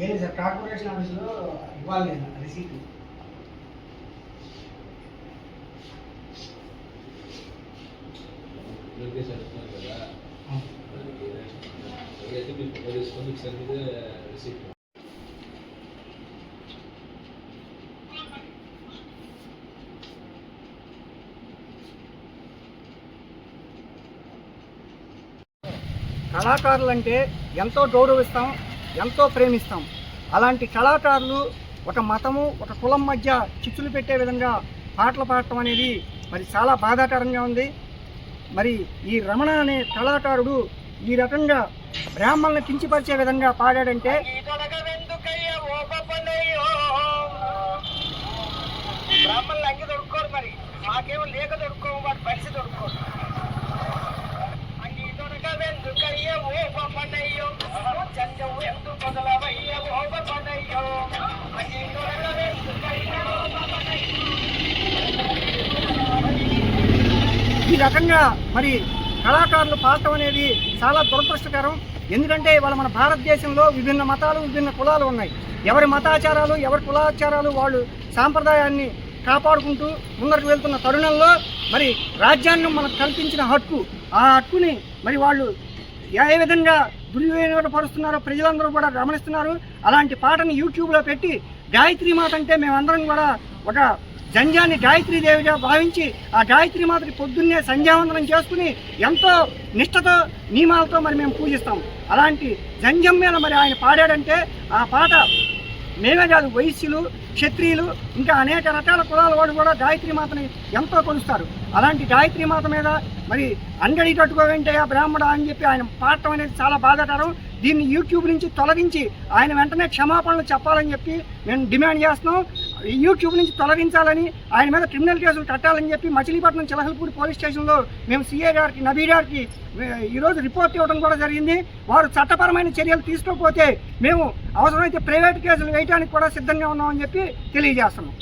లేదు sir? Corporation ఆఫీసులో ఇవ్వాలి రిసీట్? కదా. అయితే కళాకారులంటే ఎంతో గౌరవిస్తాం ఎంతో ప్రేమిస్తాం. అలాంటి కళాకారులు ఒక మతము ఒక కులం మధ్య చిచ్చులు పెట్టే విధంగా పాటలు పాడటం అనేది మరి చాలా బాధాకరంగా ఉంది. మరి ఈ రమణ అనే కళాకారుడు ఈ రకంగా బ్రాహ్మణులను కించిపరిచే విధంగా పాడాడంటే మాకేమో లేక దొరుకోము పరిస్థితి ఈ రకంగా మరి కళాకారులు పాడటం అనేది చాలా దురదృష్టకరం. ఎందుకంటే ఇవాళ మన భారతదేశంలో విభిన్న మతాలు విభిన్న కులాలు ఉన్నాయి. ఎవరి మతాచారాలు ఎవరి కులాచారాలు వాళ్ళు సాంప్రదాయాన్ని కాపాడుకుంటూ ముందరకు వెళ్తున్న తరుణంలో మరి రాజ్యాంగం మనకు కల్పించిన హక్కు ఆ హక్కుని మరి వాళ్ళు ఏ విధంగా దుర్వినియోగపరుస్తున్నారో ప్రజలందరూ కూడా గమనిస్తున్నారు. అలాంటి పాటని యూట్యూబ్లో పెట్టి గాయత్రి మాత అంటే మేమందరం కూడా ఒక జంజాన్ని గాయత్రీ దేవిగా భావించి ఆ గాయత్రి మాతకి పొద్దున్నే సంధ్యావందనం చేసుకుని ఎంతో నిష్ఠతో నియమాలతో మరి మేము పూజిస్తాం. అలాంటి జంజం మీద మరి ఆయన పాడాడంటే ఆ పాట మేమే కాదు వైశ్యులు క్షత్రియులు ఇంకా అనేక రకాల కులాల వాడు కూడా గాయత్రి మాతని ఎంతో కొలుస్తారు. అలాంటి గాయత్రి మాత మీద మరి అంగడి కట్టుకోవేంటయ్యా బ్రాహ్మణ అని చెప్పి ఆయన పాడటం అనేది చాలా బాధాకరం. దీన్ని యూట్యూబ్ నుంచి తొలగించి ఆయన వెంటనే క్షమాపణలు చెప్పాలని చెప్పి మేము డిమాండ్ చేస్తున్నాం. యూట్యూబ్ నుంచి తొలగించాలని ఆయన మీద క్రిమినల్ కేసులు కట్టాలని చెప్పి మచిలీపట్నం చిలహల్పూడి పోలీస్ స్టేషన్లో మేము సీఏ గారికి నబీ గారికి ఈరోజు రిపోర్ట్ ఇవ్వడం కూడా జరిగింది. వారు చట్టపరమైన చర్యలు తీసుకోకపోతే మేము అవసరమైతే ప్రైవేట్ కేసులు వేయడానికి కూడా సిద్ధంగా ఉన్నామని చెప్పి తెలియజేస్తున్నాం.